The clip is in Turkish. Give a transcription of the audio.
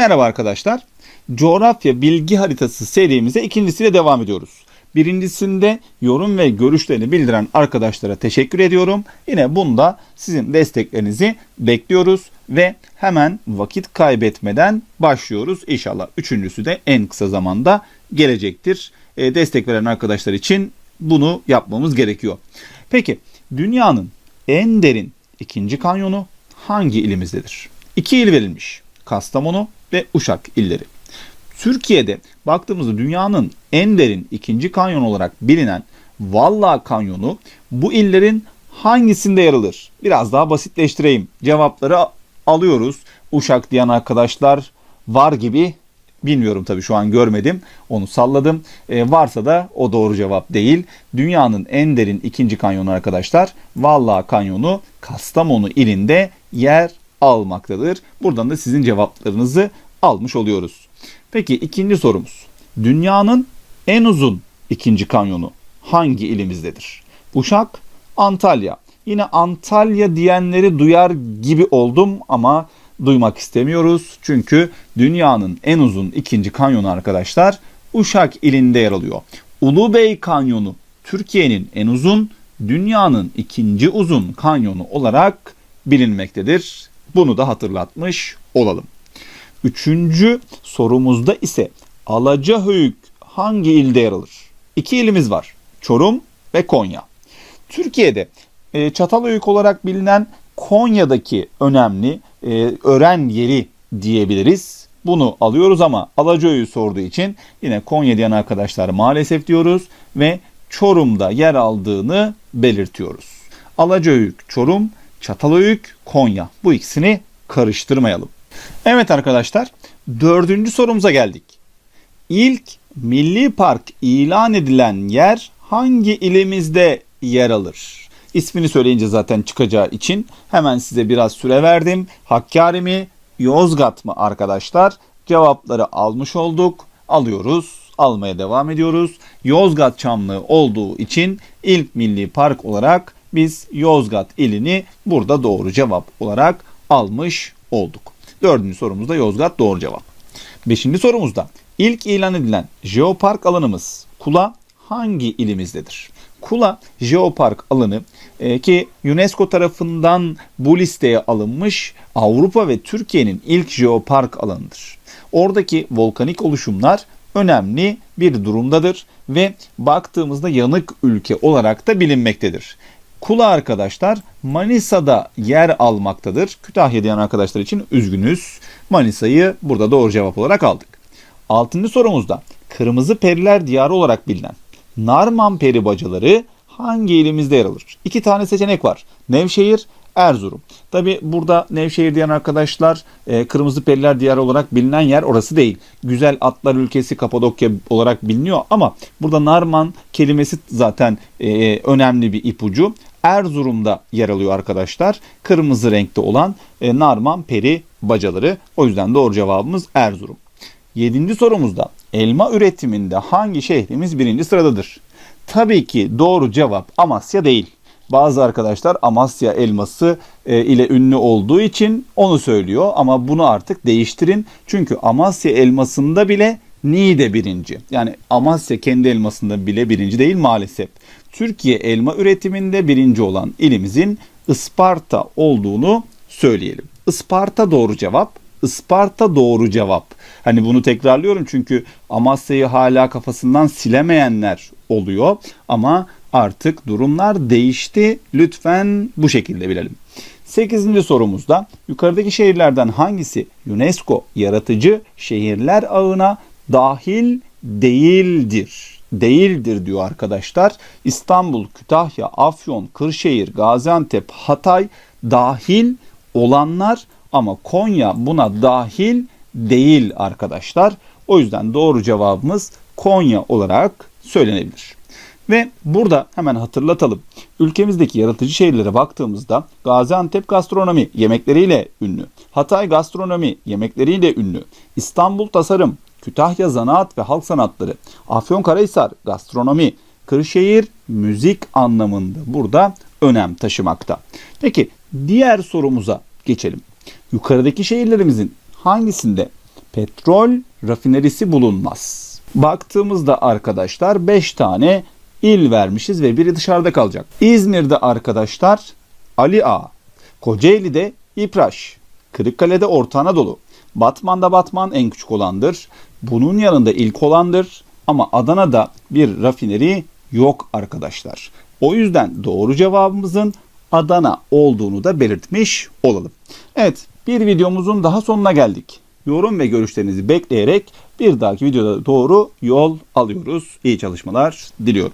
Merhaba arkadaşlar. Coğrafya bilgi haritası serimize ikincisiyle devam ediyoruz. Birincisinde yorum ve görüşlerini bildiren arkadaşlara teşekkür ediyorum. Yine bunda sizin desteklerinizi bekliyoruz ve hemen vakit kaybetmeden başlıyoruz. İnşallah üçüncüsü de en kısa zamanda gelecektir. E, destek veren arkadaşlar için bunu yapmamız gerekiyor. Peki dünyanın en derin ikinci kanyonu hangi ilimizdedir? İki il verilmiş. Kastamonu ve Uşak illeri. Türkiye'de baktığımızda dünyanın en derin ikinci kanyon olarak bilinen Valla Kanyonu bu illerin hangisinde yer alır? Biraz daha basitleştireyim. Cevapları alıyoruz. Uşak diyen arkadaşlar var gibi bilmiyorum tabii şu an görmedim. Onu salladım. Ee, varsa da o doğru cevap değil. Dünyanın en derin ikinci kanyonu arkadaşlar Valla Kanyonu Kastamonu ilinde yer almaktadır. Buradan da sizin cevaplarınızı almış oluyoruz. Peki ikinci sorumuz. Dünyanın en uzun ikinci kanyonu hangi ilimizdedir? Uşak, Antalya. Yine Antalya diyenleri duyar gibi oldum ama duymak istemiyoruz. Çünkü dünyanın en uzun ikinci kanyonu arkadaşlar Uşak ilinde yer alıyor. Ulubey Kanyonu Türkiye'nin en uzun, dünyanın ikinci uzun kanyonu olarak bilinmektedir. Bunu da hatırlatmış olalım. Üçüncü sorumuzda ise Alacahöyük hangi ilde yer alır? İki ilimiz var. Çorum ve Konya. Türkiye'de e, Çatalhöyük olarak bilinen Konya'daki önemli e, öğren yeri diyebiliriz. Bunu alıyoruz ama Alacahöyük sorduğu için yine Konya diyen arkadaşlar maalesef diyoruz ve Çorum'da yer aldığını belirtiyoruz. Alacahöyük, Çorum, Çatalhöyük, Konya. Bu ikisini karıştırmayalım. Evet arkadaşlar, dördüncü sorumuza geldik. İlk milli park ilan edilen yer hangi ilimizde yer alır? İsmini söyleyince zaten çıkacağı için hemen size biraz süre verdim. Hakkari mi, Yozgat mı arkadaşlar? Cevapları almış olduk. Alıyoruz, almaya devam ediyoruz. Yozgat Çamlığı olduğu için ilk milli park olarak biz Yozgat ilini burada doğru cevap olarak almış olduk. Dördüncü sorumuzda Yozgat doğru cevap. Beşinci sorumuzda ilk ilan edilen jeopark alanımız Kula hangi ilimizdedir? Kula Jeopark alanı e, ki UNESCO tarafından bu listeye alınmış Avrupa ve Türkiye'nin ilk jeopark alanıdır. Oradaki volkanik oluşumlar önemli bir durumdadır ve baktığımızda yanık ülke olarak da bilinmektedir. Kula arkadaşlar Manisa'da yer almaktadır. Kütahya diyen arkadaşlar için üzgünüz. Manisa'yı burada doğru cevap olarak aldık. Altıncı sorumuzda Kırmızı Periler Diyarı olarak bilinen Narman peri bacaları hangi ilimizde yer alır? İki tane seçenek var. Nevşehir, Erzurum. Tabi burada Nevşehir diyen arkadaşlar e, Kırmızı Periler Diyarı olarak bilinen yer orası değil. Güzel Atlar Ülkesi Kapadokya olarak biliniyor ama burada Narman kelimesi zaten e, önemli bir ipucu. Erzurum'da yer alıyor arkadaşlar. Kırmızı renkte olan e, Narman peri bacaları. O yüzden doğru cevabımız Erzurum. Yedinci sorumuzda elma üretiminde hangi şehrimiz birinci sıradadır? Tabii ki doğru cevap Amasya değil. Bazı arkadaşlar Amasya elması e, ile ünlü olduğu için onu söylüyor ama bunu artık değiştirin. Çünkü Amasya elmasında bile Niğde birinci. Yani Amasya kendi elmasında bile birinci değil maalesef. Türkiye elma üretiminde birinci olan ilimizin Isparta olduğunu söyleyelim. Isparta doğru cevap. Isparta doğru cevap. Hani bunu tekrarlıyorum çünkü Amasya'yı hala kafasından silemeyenler oluyor ama artık durumlar değişti. Lütfen bu şekilde bilelim. 8. sorumuzda yukarıdaki şehirlerden hangisi UNESCO yaratıcı şehirler ağına dahil değildir? Değildir diyor arkadaşlar. İstanbul, Kütahya, Afyon, Kırşehir, Gaziantep, Hatay dahil olanlar ama Konya buna dahil değil arkadaşlar. O yüzden doğru cevabımız Konya olarak söylenebilir. Ve burada hemen hatırlatalım. Ülkemizdeki yaratıcı şehirlere baktığımızda Gaziantep gastronomi yemekleriyle ünlü. Hatay gastronomi yemekleriyle ünlü. İstanbul tasarım, Kütahya zanaat ve halk sanatları, Afyonkarahisar gastronomi, Kırşehir müzik anlamında burada önem taşımakta. Peki diğer sorumuza geçelim. Yukarıdaki şehirlerimizin hangisinde petrol rafinerisi bulunmaz. Baktığımızda arkadaşlar 5 tane il vermişiz ve biri dışarıda kalacak. İzmir'de arkadaşlar Ali Ağa, Kocaeli'de İpraş, Kırıkkale'de Orta Anadolu, Batman'da Batman en küçük olandır. Bunun yanında ilk olandır ama Adana'da bir rafineri yok arkadaşlar. O yüzden doğru cevabımızın Adana olduğunu da belirtmiş olalım. Evet bir videomuzun daha sonuna geldik. Yorum ve görüşlerinizi bekleyerek bir dahaki videoda doğru yol alıyoruz. İyi çalışmalar diliyorum.